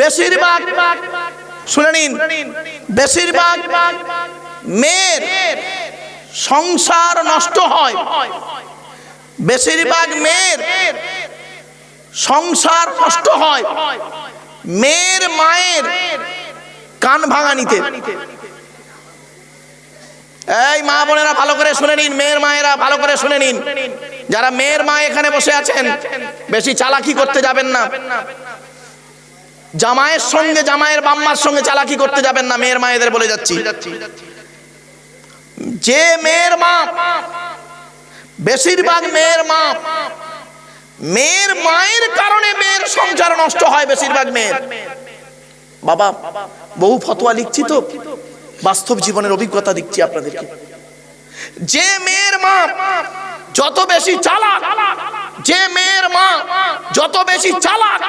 বেশিরভাগ শুনে নিন, বেশিরভাগ মেয়ের সংসার নষ্ট হয়। বেশিরভাগ মেয়ের সংসার নষ্ট হয়। মেয়ের মায়ের কান ভাঙানিতে। এই মা বোনেরা ভালো করে শুনে নিন, মেয়ের মায়েরা ভালো করে শুনে নিন। যারা মেয়ের মা এখানে বসে আছেন, বেশি চালাকি করতে যাবেন না। জামাইয়ের সঙ্গে, জামাইয়ের বাম্মার সঙ্গে চালাকি করতে যাবেন না, মেয়ের মায়েদের বলে যাচ্ছি। যে মেয়ের মা, বেশিরভাগ মেয়ের মা, মেয়ের মায়ের কারণে মেয়ের সংসার নষ্ট হয় বেশিরভাগ মেয়ের। বাবা, বহু ফতোয়া লিখছি তো, বাস্তব জীবনের অভিজ্ঞতা দিচ্ছি আপনাদেরকে। যে মেয়ের মা, যত বেশি চালাক যে মেয়ের মা যত বেশি চালাক,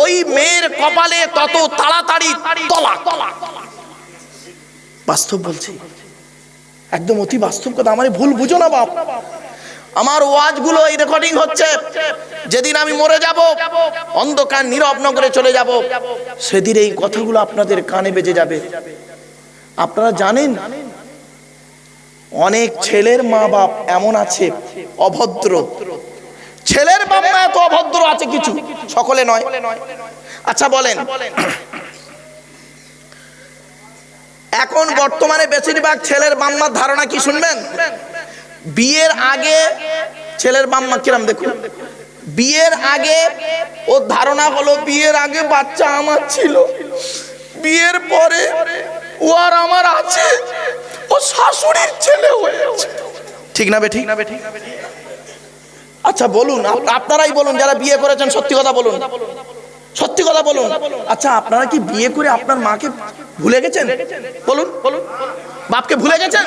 ওই মেয়ের কপালে তত তাড়াতাড়ি তলা বাস্তব বলছি, একদম অতি বাস্তব কথা, আমার ভুল বুঝো না বাপ। আমার ওয়াজগুলো এই রেকর্ডিং হচ্ছে, যেদিন আমি মরে যাব, অন্ধকার নীরব নগরে চলে যাব, সেদিন এই কথাগুলো আপনাদের কানে বেজে যাবে। আপনারা জানেন, অনেক ছেলের মা বাপ এমন আছে, অভদ্র। ছেলের বাপ মা এত অভদ্র আছে কিছু। সকলে নয়। আচ্ছা বলেন। এখন বর্তমানে বেশিরভাগ ছেলের বাম্মার ধারণা কি শুনবেন? বিয়ের আগে ছেলের বাম্মা কিরাম দেখুন। বিয়ের আগে ওর ধারণা হলো বিয়ের আগে বাচ্চা আমার ছিল। বিয়ের পরে ও আর আমার আছে। ও শাশুড়ির ছেলে হয়েছে ঠিক না বে ঠিক না বে ঠিক? আচ্ছা বলুন আপনারাই বলুন, যারা বিয়ে করেছেন, সত্যি কথা বলুন। সত্যি কথা বলুন। আচ্ছা আপনারা কি বিয়ে করে আপনার মাকে ভুলে গেছেন? বলুন। বাপকে ভুলে গেছেন?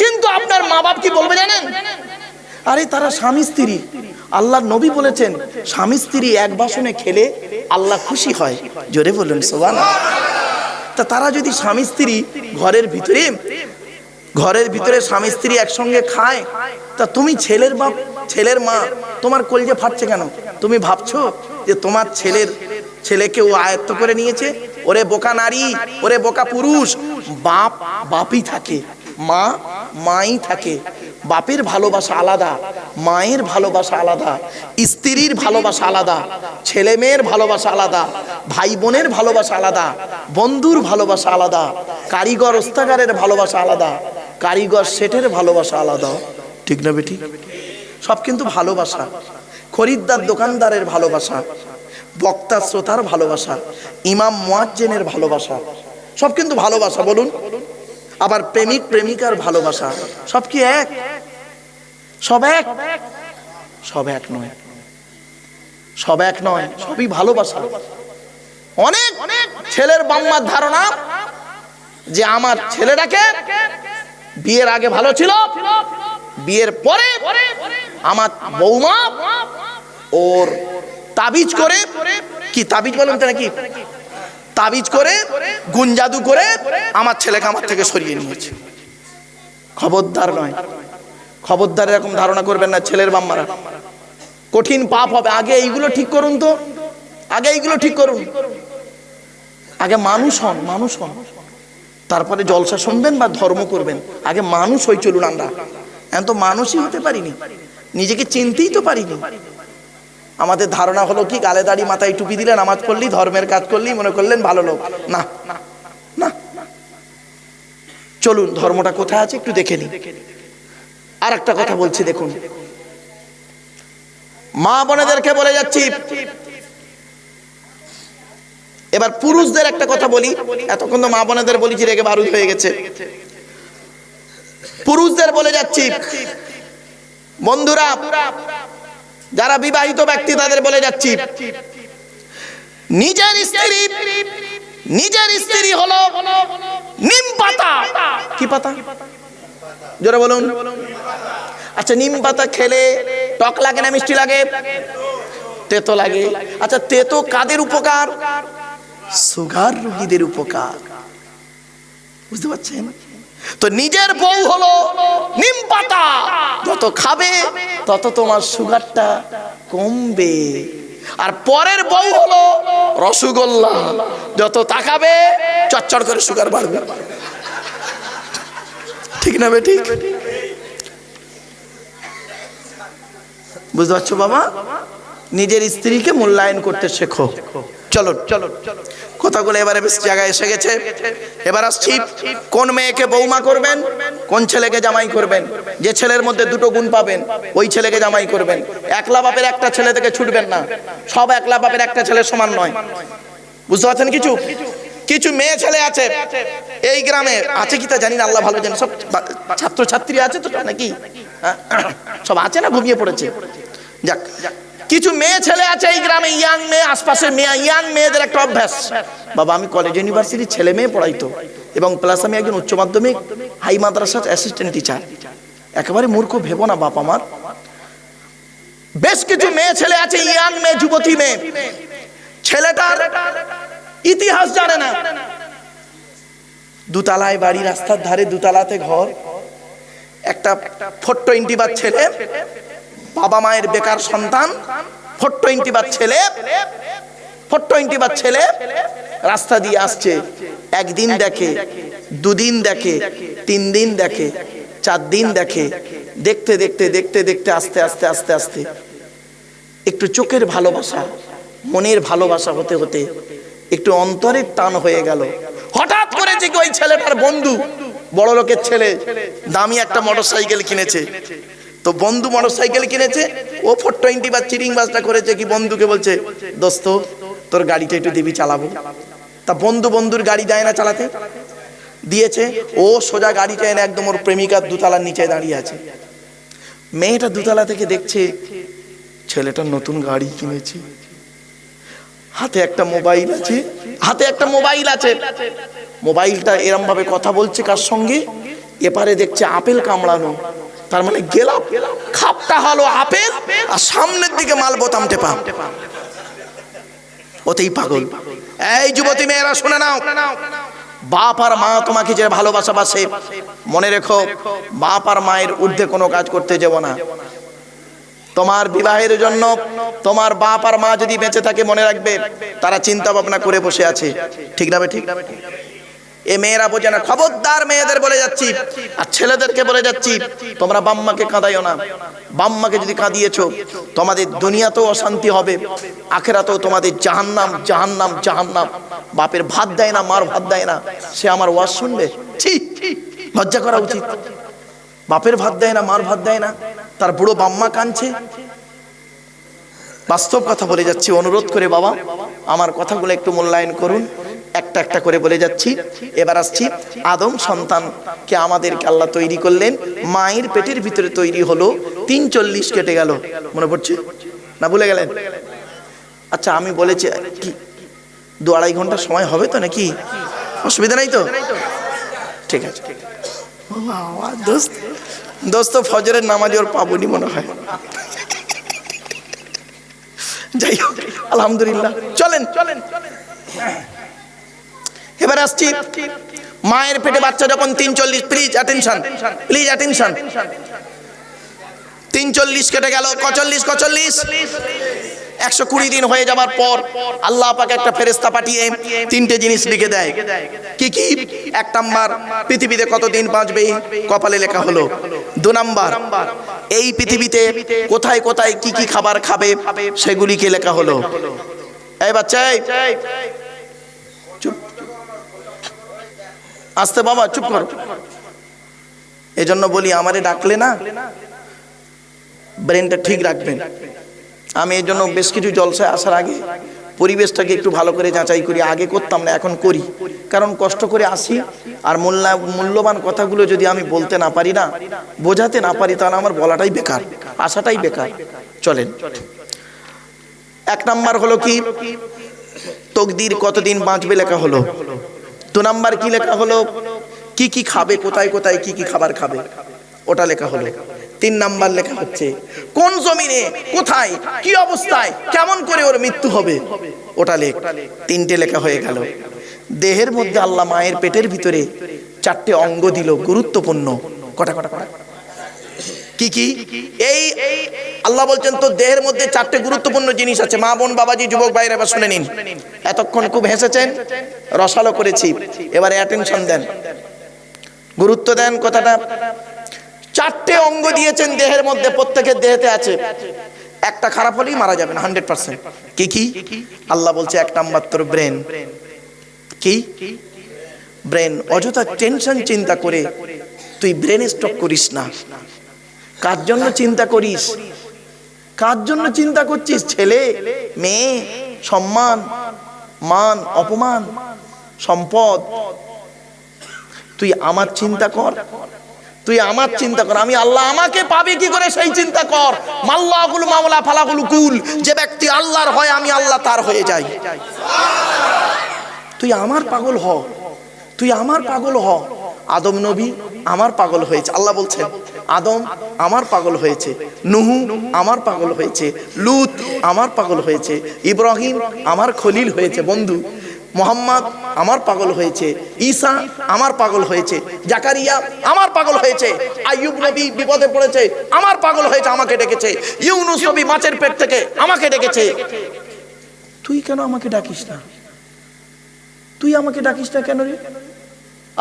কিন্তু আপনার মা বাপ কি বলবে জানেন? আরে, তারা স্বামী স্ত্রী। আল্লাহর নবী বলেছেন, স্বামী স্ত্রী এক বাসনে খেলে আল্লাহ খুশি হয়। জোরে বলুন সোবান তা তারা যদি স্বামী স্ত্রী ঘরের ভিতরে ঘরের ভিতরে স্বামী স্ত্রী একসঙ্গে খায়, তা তুমি ছেলের বাপ, ছেলের মা, তোমার কলজে ফাটছে কেন? তুমি ভাবছ যে তোমার ছেলের, ছেলেকে ও আয়ত্ত করে নিয়েছে? ওরে বোকা নারী, ওরে বোকা পুরুষ। বাপ, বাপই থাকে, মা, মাই থাকে। বাপের ভালোবাসা আলাদা, মায়ের ভালোবাসা আলাদা, স্ত্রীর ভালোবাসা আলাদা, ছেলে মেয়ের ভালোবাসা আলাদা, ভাই বোনের ভালোবাসা আলাদা, বন্ধুর ভালোবাসা আলাদা, কারিগর ওস্তাগারের ভালোবাসা আলাদা কারিগর সেটের ভালোবাসা আলাদা, ঠিক না বেটি? সব কিন্তু ভালোবাসা। খরিদ্দার, দোকানদারের ভালোবাসা, বক্তা, শ্রোতার ভালোবাসা, ইমাম, মোয়াজ্জেনের ভালোবাসা, সব কিন্তু ভালোবাসা, বলুন। আবার প্রেমিক, প্রেমিকার ভালোবাসা, সব কি এক? সব এক? সব এক নয়। সব এক নয়, সবই ভালোবাসা। অনেক ছেলের বাম্মার ধারণা যে আমার ছেলেটাকে বিয়ের আগে ভালো ছিল, বিয়ের পরে আমার বৌমা ওর তাবিজ করে, কি তাবিজ বলেন নাকি? তাবিজ করে, গুঞ্জাদু করে আমার ছেলেকে আমার থেকে সরিয়ে নিয়েছে। খবরদার নয়। খবরদার এরকম ধারণা করবেন না ছেলের বাম্মারা কঠিন পাপ হবে। আগে এইগুলো ঠিক করুন তো। আগে এইগুলো ঠিক করুন। আগে মানুষ হন মানুষ হন। তারপরে জলসা শুনবেন বা ধর্ম করবেন। আগে মানুষ হই চলুন আমরা। এখন তো মানুষই হতে পারিনি। নিজেকে চিনতেই তো পারিনি। আমাদের ধারণা হলো কি, গালে দাড়ি মাথায় টুপি দিলে নামাজ পড়লি, ধর্মের কাজ করলি, মনে করলেন ভালো লোক। না না। চলুন, ধর্মটা কোথায় আছে একটু দেখে নিই। আর একটা কথা বলছি, দেখুন। মা বোনেদেরকে বলে যাচ্ছি এবার পুরুষদের একটা কথা বলি, এতক্ষণ তো মা বোনেদের বলেছি রেগে বারুদ হয়ে গেছে। পুরুষদের বলে যাচ্ছি, বন্ধুরা, যারা বিবাহিত ব্যক্তি তাদের বলে যাচ্ছি, নিজের স্ত্রী নিজের স্ত্রী হলো নিম পাতা। কি পাতা? জোরে বলুন। আচ্ছা নিম পাতা খেলে টক লাগে না, মিষ্টি লাগে? তেতো লাগে। আচ্ছা তেতো কাদের উপকার? সুগার রোগীদের উপকার। বুঝতে পারছেন? তো নিজের বউ হলো নিম পাতা। যত খাবে, তত তোমার সুগারটা কমবে। আর পরের বউ হলো রসগোল্লা। যত তাকাবে, চচ্চড় করে সুগার বাড়বে। ঠিক না বে ঠিক বুঝতে পারছ বাবা? নিজের স্ত্রীকে মূল্যায়ন করতে শেখো। চলো চলো কথাগুলো এবারে বেশ জায়গায় এসে গেছে। এবার আসছি, কোন মেয়েকে বৌমা করবেন, কোন ছেলেকে জামাই করবেন? যে ছেলের মধ্যে দুটো গুণ পাবেন, ওই ছেলেকে জামাই করবেন। একলা বাপের একটা ছেলে থেকে ছুটবেন না। সব একলা বাপের একটা ছেলের সমান নয়। বুঝতে পারছেন কিছু? কিছু মেয়ে ছেলে আছে এই গ্রামে। আছে কি তা জানি না, আল্লাহ ভালো জানে। সব বা- ছাত্র ছাত্রী আছে তো নাকি? হ্যাঁ? সব আছে না, ঘুমিয়ে পড়েছে? যাক যাক। কিছু মেয়ে ছেলে আছে এই গ্রামে, ইয়াং মেয়ে আশপাশে মেয়ে, ইয়াং মেয়েদের একটা অভ্যাস। বাবা, আমি কলেজ ইউনিভার্সিটির ছেলে মেয়ে পড়াইতো এবং প্লাস আমি একজন উচ্চ মাধ্যমিক হাই মাদ্রাসার অ্যাসিস্ট্যান্ট টিচার একেবারে মূর্খ, ভেবো না বাপ আমার। বেশ কিছু মেয়ে ছেলে আছে, ইয়াং মেয়ে, যুবতী মেয়ে। ছেলেটার ইতিহাস জানে না। দুতলায় বাড়ি, রাস্তার ধারে দুতলাতে ঘর। একটা ফোর টোয়েন্টি বার ছেলে বাবা মায়ের বেকার সন্তান ফোর টোয়েন্টি বার ছেলে ফোর বার ছেলে রাস্তা দিয়ে আসছে। একদিন দেখে, দুদিন দেখে তিন দিন দেখে চার দিন দেখে, দেখতে দেখতে দেখতে দেখতে, আস্তে আস্তে আস্তে আস্তে। একটু চোখের ভালোবাসা, মনের ভালোবাসা হতে হতে একটু অন্তরের টান হয়ে গেল। হঠাৎ করে যে ওই ছেলেটার বন্ধু বড় লোকের ছেলে, দামি একটা মোটরসাইকেল কিনেছে। তো বন্ধু মোটরসাইকেল কিনেছে, ও ফোর টোয়েন্টি বা চিরিং বাসটা করেছে কি বন্ধুকে বলছে, দোস্ত, তোর গাড়িটা একটু দিবি, চালাবো। তা বন্ধু বন্ধুর গাড়ি দেয় না চালাতে। দিয়েছে, ও সোজা গাড়িটা এনে একদম ওর প্রেমিকার দুতলার নিচে দাঁড়িয়ে আছে। মেয়েটা দুতলা থেকে দেখছে, ছেলেটা নতুন গাড়ি কিনেছে। হাতে একটা মোবাইল আছে, হাতে একটা মোবাইল আছে। মোবাইলটা এরম ভাবে কথা বলছে কার সঙ্গে? এপারে দেখছে আপেল কামড়ানো। তার মানে গেলাম। খাপটা হলো আপেল, আর সামনের দিকে মাল বোতাম টেপা ওতেই পাগল। এই যুবতী মেয়েরা, শুনে নাও। বাপ আর মা তোমাকে যে ভালোবাসা বাসে, মনে রেখো, বাপ আর মায়ের ঊর্ধ্বে কোনো কাজ করতে যাব না। তোমার বিবাহের জন্য তোমার বাপ আর মা যদি বেঁচে থাকে মনে রাখবে, তারা চিন্তা ভাবনা করে বসে আছে। ঠিক না ঠিক? এ মেয়েরা বোঝে না। খবরদার মেয়েদের বলে যাচ্ছি। আর ছেলেদেরকে বলে যাচ্ছি, তোমরা বাম্মাকে কাঁদাইও না। বাম্মাকে যদি কাঁদিয়েছ, তোমাদের দুনিয়াতেও অশান্তি হবে। আখেরাতেও তোমাদের জাহান্নাম জাহান্নাম জাহান্নাম। বাপের ভাত দেয় না, মার ভাত দেয় না। সে আমার ওয়াজ শুনবে? ছি, লজ্জা করা উচিত। বাপের ভাত দেয় না, মার ভাত দেয় না। তার বুড়ো বাম্মা কাঁদছে। বাস্তব কথা বলে যাচ্ছি, অনুরোধ করে বাবা, আমার কথাগুলো একটু মূল্যায়ন করুন। একটা একটা করে বলে যাচ্ছি। এবার আসছি আদম সন্তানকে আমাদেরকে আল্লাহ তৈরি করলেন। মায়ের পেটের ভিতরে তৈরি হলো তিন চল্লিশ কেটে গেল। মনে পড়ছে? না ভুলে গেলেন? আচ্ছা আমি বলেছি, কি, দু আড়াই ঘণ্টা সময় হবে তো নাকি? অসুবিধা নাই তো? ঠিক আছে। দোস্ত ফজরের নামাজ ওর পাবনি মনে হয়। যাই হোক, আলহামদুলিল্লাহ। চলেন চলেন। এবার আসছি। মায়ের পেটে বাচ্চা যখন তিন চল্লিশ প্লিজ অ্যাটেনশন প্লিজ অ্যাটেনশন তিন চল্লিশ কেটে গেল, কচল্লিশ কচল্লিশ। একশো কুড়ি দিন হয়ে যাবার পর আল্লাহ পাকে একটা ফেরেস্তা পাঠিয়ে তিনটে জিনিস লিখে দেয়। কি কি? এক নাম্বার, পৃথিবীতে কতদিন বাঁচবে? কপালে লেখা হলো। দু নাম্বার, এই পৃথিবীতে কোথায় কোথায় কি কি খাবার খাবে? সেগুলিকে লেখা হলো। এই বাচ্চা আসতে বাবা, চুপ করো। এজন্য বলি, আমারে ডাকলে না ব্রেনটা ঠিক রাখবেন আমি এই জন্য বেশ কিছু জলসায় আসার আগে পরিবেশটাকে একটু ভালো করে যাচাই করি, আগে করতাম না, এখন করি। কারণ কষ্ট করে আসি আর মূল্যা, মূল্যবান কথাগুলো যদি আমি বলতে না পারি না, বোঝাতে না পারি, তাহলে আমার বলাটাই বেকার, আসাটাই বেকার। চলেন। এক নাম্বার হলো কি, তকদির কতদিন বাঁচবে লেখা হলো। দু নাম্বার কি লেখা হলো? কি কি খাবে, কোথায় কোথায়, কি কি খাবার খাবে? ওটা লেখা হলো। তিন নাম্বার লেখা হচ্ছে, কোন জমিনে, কোথায়, কি অবস্থায়, কেমন করে ওর মৃত্যু হবে? ওটা লেখ। তিনটে লেখা হয়ে গেল। দেহের মধ্যে আল্লাহ মায়ের পেটের ভিতরে চারটে অঙ্গ দিল, গুরুত্বপূর্ণ। কটা কটা কটা? কি কি? এই আল্লাহ বলছেন তো দেহের মধ্যে চারটে গুরুত্বপূর্ণ জিনিস আছে। মা, বোন, বাবাজি, যুবক ভাইরা এবার শুনে নিন। এতক্ষণ খুব হেসেছেন, রসালো করেছি। এবারে অ্যাটেনশন দেন। গুরুত্ব দেন কথাটা। চারটে অঙ্গ দিয়েছেন দেহের মধ্যে, প্রত্যেকের দেহেতে আছে। একটা খারাপ হলেই মারা যাবেন হান্ড্রেড পার্সেন্ট কি কি? আল্লাহ বলছে, এক নাম্বার তোর ব্রেন কি? ব্রেন অযথা টেনশন চিন্তা করে তুই ব্রেন স্টক করিস না। কার জন্য চিন্তা করিস? কার জন্য চিন্তা করছিস, ছেলে? মেয়ে? সম্মান? মান? অপমান? সম্পদ? তুই আমার চিন্তা কর। তুই আমার চিন্তা কর। আমি আল্লাহ আমাকে পাবে কি করে? সেই চিন্তা কর। মাল্লাহুল মামলা ফালাহুল কুল। যে ব্যক্তি আল্লাহর হয়, আমি আল্লাহ তার হয়ে যাই। তুই আমার পাগল হ। তুই আমার পাগল হ। আদম নবী আমার পাগল হয়েছে। আল্লাহ বলছেন আদম আমার পাগল হয়েছে, নুহু আমার পাগল হয়েছে, লুত আমার পাগল হয়েছে, ইব্রাহিম আমার খলিল হয়েছে, বন্ধু, মোহাম্মদ আমার পাগল হয়েছে, ঈসা আমার পাগল হয়েছে, জাকারিয়া আমার পাগল হয়েছে, আইয়ুব নবী বিপদে পড়েছে, আমার পাগল হয়েছে, আমাকে ডেকেছে, ইউনুস নবী মাছের পেট থেকে আমাকে ডেকেছে। তুই কেন আমাকে ডাকিস না? তুই আমাকে ডাকিস না কেন রে?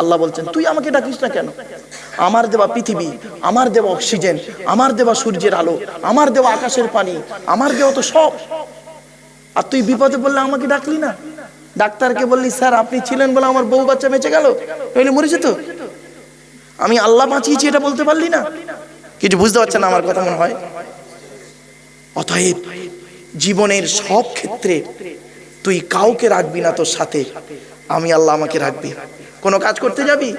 আল্লাহ বলছেন, তুই আমাকে ডাকিস না কেন? আমার দেওয়া পৃথিবী, আমার দেওয়া অক্সিজেন, আমার দেওয়া সূর্যের আলো, আমার দেওয়া আকাশের পানি, আমার দেওয়া তো সব। আর তুই বিপদে বললে আমাকে ডাকলি না? ডাক্তারকে বললি, স্যার, আপনি ছিলেন বলে আমার বউ বাচ্চা বেঁচে গেল? নইলে মরেছে তো? আমি আল্লাহ বাঁচিয়েছি, এটা বলতে পারলি না? কিছু বুঝতে পারছেন আমার কথা মনে হয়? অতএব জীবনের সব ক্ষেত্রে তুই কাউকে রাখবি না তোর সাথে। আমি আল্লাহ আমাকে রাখবি। কোনো কাজ করতে যাবি?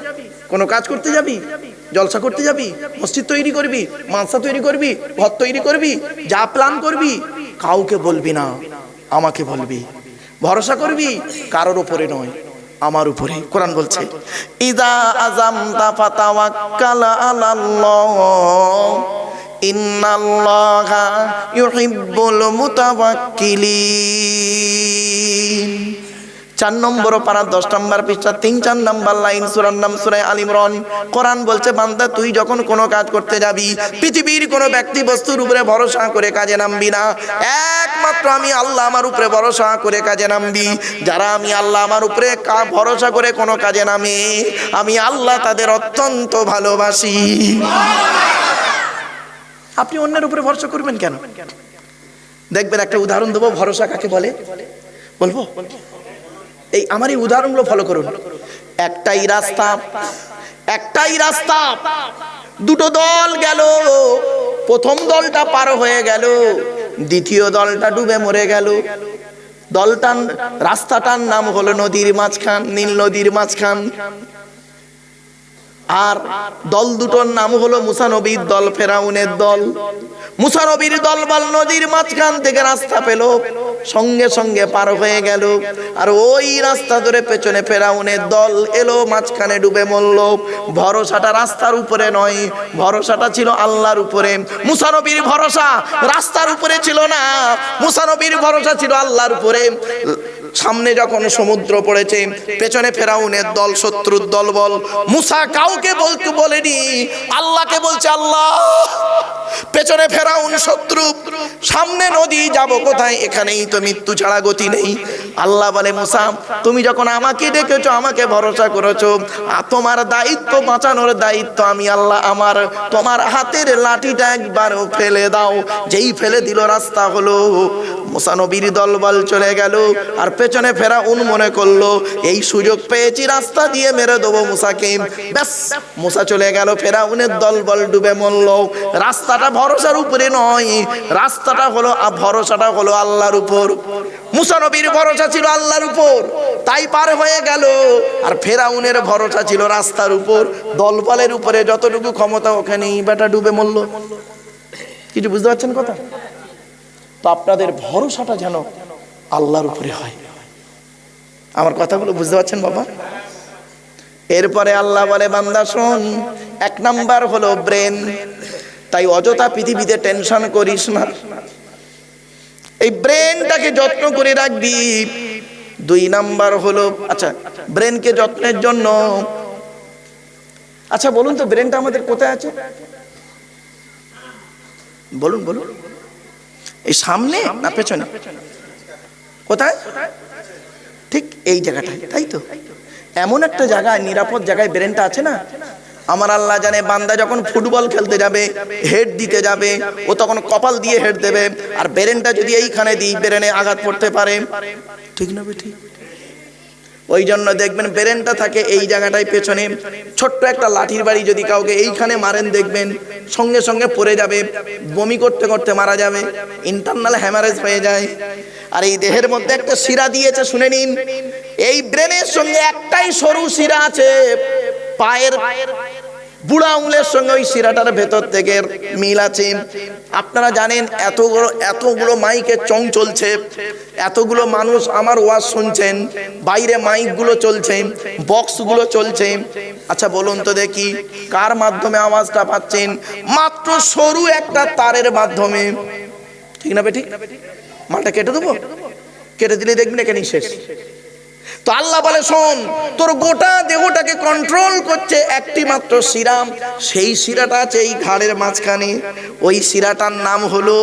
কোনো কাজ করতে যাবি? জলসা করতে যাবি? মসজিদ তৈরি করবি? মানসা তৈরি করবি? ঘর তৈরি করবি? যা প্ল্যান করবি? কাউকে বলবি না আমাকে বলবি। ভরসা করবি? কারোর উপরে নয় আমার উপরে। কোরআন বলছে ইদা আজাম ফাতাওয়াক্কাল আলাল্লাহ। ইন্নাল্লাহা ইউহিব্বুল মুতাওয়াক্কিলিন। চার নম্বর পারা দশ নম্বর পৃষ্ঠা তিন চার নম্বর লাইন সুরার নাম সুরায় আলিমরন কোরআন বলছে, বান্দা, তুই যখন কোনো কাজ করতে যাবি, পৃথিবীর কোনো ব্যক্তি বস্তুর উপরে ভরসা করে কাজে নামবি না। একমাত্র আমি আল্লাহ আমার উপরে ভরসা করে কাজে নামবি। যারা আমি আল্লাহ আমার উপরে ভরসা করে কোনো কাজে নামে, আমি আল্লাহ তাদের অত্যন্ত ভালোবাসি। আপনি অন্যের উপরে ভরসা করবেন কেন? দেখবেন একটা উদাহরণ দেবো, ভরসা কাকে বলে? বলব? এই আমার এই উদাহরণগুলো ফলো করুন। একটাই রাস্তা একটাই রাস্তা। দুটো দল গেল, প্রথম দলটা পার হয়ে গেল, দ্বিতীয় দলটা ডুবে মরে গেল। দলটার রাস্তাটার নাম হলো নদীর মাঝখান, নীল নদীর মাঝখান। আর দল দুটোর নাম হলো মুসানবীর দল, ফেরাউনের দল। মুসানবীর দল বল নদীর মাঝখান থেকে রাস্তা পেল, সঙ্গে সঙ্গে পার হয়ে গেল। আর ওই রাস্তা ধরে পেছনে ফেরাউনের দল এলো, মাঝখানে ডুবে মরল। ভরসাটা রাস্তার উপরে নয়, ভরসাটা ছিল আল্লাহর উপরে। মুসানবীর ভরসা রাস্তার উপরে ছিল না মুসানবীর ভরসা ছিল আল্লাহর উপরে। সামনে যখন সমুদ্র পড়েছে, পেছনে ফেরাউনের দল, শত্রুর দল বল মুসা কাউকে বলতে বলেনি, আল্লাহকে বলছে, আল্লাহ, পেছনে ফেরাউন শত্রু, সামনে নদী যাব কোথায়? এখানেই তো মৃত্যু ছাড়া গতি নেই। আল্লাহ বলে, মুসা, তুমি যখন আমাকে ডেকেছো, আমাকে ভরসা করেছ তোমার দায়িত্ব বাঁচানোর দায়িত্ব আমি আল্লাহ, আমার, তোমার হাতের লাঠিটা একবার ফেলে দাও। যেই ফেলে দিল, রাস্তা হলো মুসানবীর দলবল চলে গেল, আর পেছনে ফেরা উন মনে করল, এই সুযোগ পেয়েছি, রাস্তা দিয়ে মেরে দেবো মুসাকে। ব্যাস, মুসা চলে গেল ফেরা উনের দলবল ডুবে মরল। রাস্তাটা ভরসার উপরে নয়, রাস্তাটা হলো ভরসাটা হলো আল্লাহর উপর। মুসানবীর ভরসা ছিল আল্লাহর উপর। তাই পার হয়ে গেল। আর ফেরাউনের ভরসা ছিল রাস্তার উপর। দলবলের উপরে যতটুকু ক্ষমতা ওখানেই বেটা ডুবে মরল। কিছু বুঝতে পারছেন কথা? তো আপনাদের ভরসাটা যেন আল্লাহর উপরে হয়। আমার কথাগুলো বুঝতে পারছেন বাবা? এরপরে আল্লাহ বলে, বান্দা, শোন, এক নাম্বার হলো ব্রেন। তাই অযথা পৃথিবীতে টেনশন করিস না। এই ব্রেনটাকে যত্ন করে রাখবি। দুই নাম্বার হলো আচ্ছা ব্রেনকে যত্নের জন্য। আচ্ছা বলুন তো ব্রেনটা আমাদের কোথায় আছে? বলুন বলুন। এই সামনে না পেছনে? কোথায়? ঠিক এই জায়গাটায়, তাই তো? এমন একটা জায়গায়, নিরাপদ জায়গায় ব্রেনটা আছে না? আমার আল্লাহ জানে বান্দা যখন ফুটবল খেলতে যাবে হেড দিতে যাবে, ও তখন কপাল দিয়ে হেড দেবে, আর ব্রেনটা যদি এইখানে দিই, ব্রেনে আঘাত পড়তে পারে। ঠিক না ঠিক ওই জন্য দেখবেন ব্রেনটা থাকে এই জায়গাটায় পেছনে। ছোট্ট একটা লাঠির বাড়ি যদি কাউকে এইখানে মারেন, দেখবেন সঙ্গে সঙ্গে পড়ে যাবে, বমি করতে করতে মারা যাবে ইন্টারনাল হ্যামারেজ হয়ে যায়। আর এই দেহের মধ্যে একটা শিরা দিয়েছে, শুনে নিন। এই ব্রেনের সঙ্গে একটাই সরু শিরা আছে, পায়ের বুড়া আঙুলের সঙ্গে ওই শিরাটার ভেতর থেকে মিল আছে। আপনারা জানেন এতগুলো এতগুলো মাইকে চং চলছে, এতগুলো মানুষ আমার ওয়াজ শুনছেন, বাইরে মাইকগুলো চলছে, বক্সগুলো চলছে। আচ্ছা বলুন তো দেখি, কার মাধ্যমে আওয়াজটা পাচ্ছেন? মাত্র সরু একটা তারের মাধ্যমে। ঠিক না বেটি? মালটা কেটে দেবো? কেটে দিলে দেখবেন এখানেই শেষ। তো আল্লাহ বলে, শোন, তোর গোটা দেহটাকে কন্ট্রোল করছে একটি মাত্র শিরাম সেই শিরাটা আছে এই ঘাড়ের মাঝখানে। ওই শিরাটার নাম হলো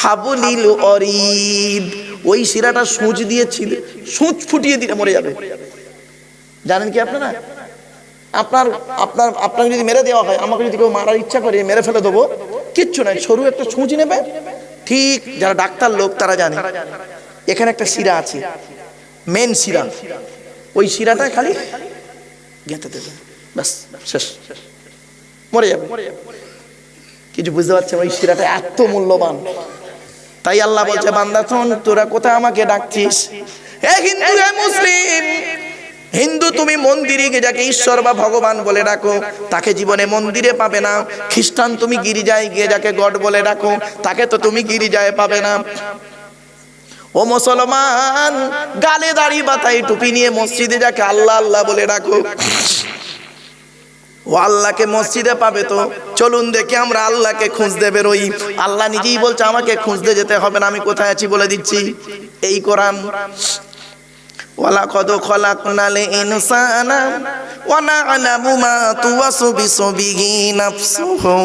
হাবুলিল অরিদ। ওই শিরাটা সূচ দিয়ে ছিলে সূচ ফুটিয়ে দিলে মরে যাবে। জানেন কি আপনারা? আপনার আপনার, আপনাকে যদি মেরে দেওয়া হয়, আমাকে যদি কেউ মারার ইচ্ছা করে, মেরে ফেলে দেবো, কিচ্ছু নাই। সরু একটা সূচ নেবে। ঠিক, যারা ডাক্তার লোক, তারা জানে। এখানে একটা শিরা আছে। মেন শিরা ওই শিরাটা খালি গেঁথে দেবে। ব্যাস, শেষ। মরে যাবে। কিছু বুঝতে পারছেন ওই শিরাটা এত মূল্যবান। তাই আল্লাহ বলছে, বান্দা, শোন, তোরা কোথায় আমাকে ডাকছিস? হে হিন্দু, হে মুসলিম, হিন্দু, তুমি মন্দিরে গিয়ে যাকে ঈশ্বর বা ভগবান বলে ডাকো, তাকে জীবনে মন্দিরে পাবে না। খ্রিস্টান, তুমি গিরিজায় গিয়ে যাকে গড বলে ডাকো, তাকে তো তুমি গিরিজায় পাবে না। ও মুসলমান, গালে দাড়ি বাতাই টুপি নিয়ে মসজিদে যাকে আল্লাহ আল্লাহ বলে ডাকো। ও আল্লাহকে মসজিদে পাবে তো। চলুন দেখে আমরা আল্লাহকে খুঁজতে বেরোই। আল্লাহ নিজেই বলছে, আমাকে খুঁজতে যেতে হবে না, আমি কোথায় আছি বলে দিচ্ছি। এই কোরআন ওয়ালাকাদ খলাকনাল ইনসানা ওয়া না'লামু মা তুওয়াসবিসু বিহি নাফসুহু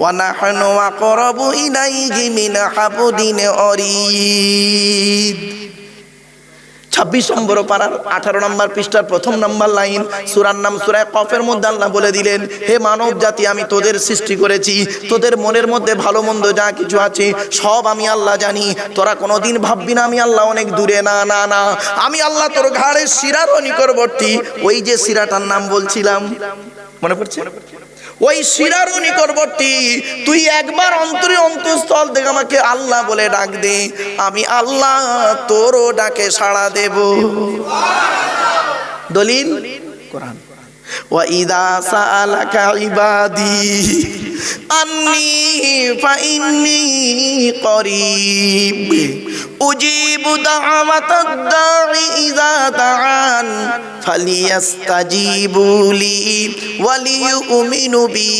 ওয়া নাহনু আকরাবু ইলাইহি মিন হাবলিন অরিদ। ছাব্বিশ নম্বর পাড়ার আঠারো নম্বর পৃষ্ঠার প্রথম নম্বর লাইন, সুরার নাম সুরায় কফের মধ্যে আল্লাহ বলে দিলেন, হে মানব জাতি, আমি তোদের সৃষ্টি করেছি, তোদের মনের মধ্যে ভালো মন্দ যা কিছু আছে, সব আমি আল্লাহ জানি। তোরা কোনোদিন ভাববি না, আমি আল্লাহ অনেক দূরে। না না না, আমি আল্লাহ তোর ঘাড়ের শিরারও নিকটবর্তী ওই যে শিরাটার নাম বলছিলাম, মনে পড়ছে? ওই শিরারও নিকটবর্তী তুই একবার অন্তরে অন্তঃস্থল থেকে আমাকে আল্লাহ বলে ডাক দে আমি আল্লাহ তোরও ডাকে সাড়া দেব দলিল কোরআন وإذا سألك عبادي أني فإني قريب উজিবু দাওয়াতাদ ইযা দাআন ফালিয়াস্তাজিবু ওয়ালিউমিনু বি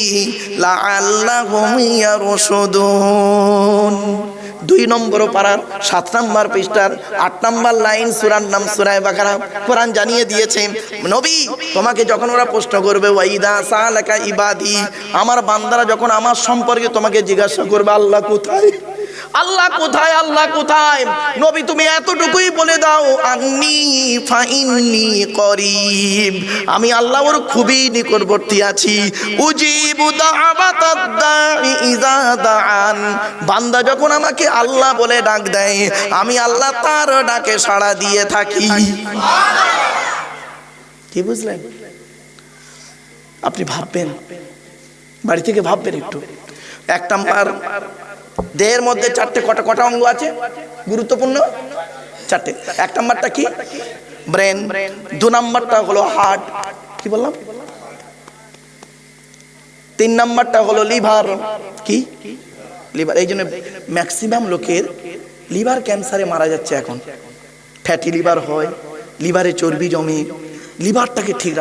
লাআল্লাহুম ইয়ারশুদুন দুই নম্বর পাড়ার, সাত নম্বর পৃষ্ঠার, আট নম্বর লাইন সুরার নাম সুরায় বাকারা কোরআন জানিয়ে দিয়েছে, নবী, তোমাকে যখন ওরা প্রশ্ন করবে, ওয়াইদা সালাকা ইবাদি আমার বান্দারা যখন আমার সম্পর্কে তোমাকে জিজ্ঞাসা করবে, আল্লাহ কোথায়? আল্লাহ কোথায় আল্লাহ কোথায়? নবী, তুমি এতটুকুই বলে দাও, আন্নি ফাইন্নি করিব। আমি আল্লাহর খুবই নিকটবর্তী আছি। উজিবু দাআন। বান্দা যখন আমাকে আল্লাহ বলে ডাক দেয়, আমি আল্লাহ তার ডাকে সাড়া দিয়ে থাকি। কি বুঝলেন? আপনি ভাববেন, বাড়ি থেকে ভাববেন একটু। এক নাম্বার দেহের মধ্যে চারটে কটা কটা অঙ্গ আছে? গুরুত্বপূর্ণ? চারটে। এক নাম্বারটা কি? ব্রেন। দু নাম্বারটা হলো হার্ট। কি বললাম? তিন নাম্বারটা হলো লিভার। কি? লিভার। এই জন্য ম্যাক্সিমাম লোকের লিভার ক্যান্সারে মারা যাচ্ছে এখন। ফ্যাটি লিভার হয়, লিভারে চর্বি জমে, লিভারটাকে ঠিক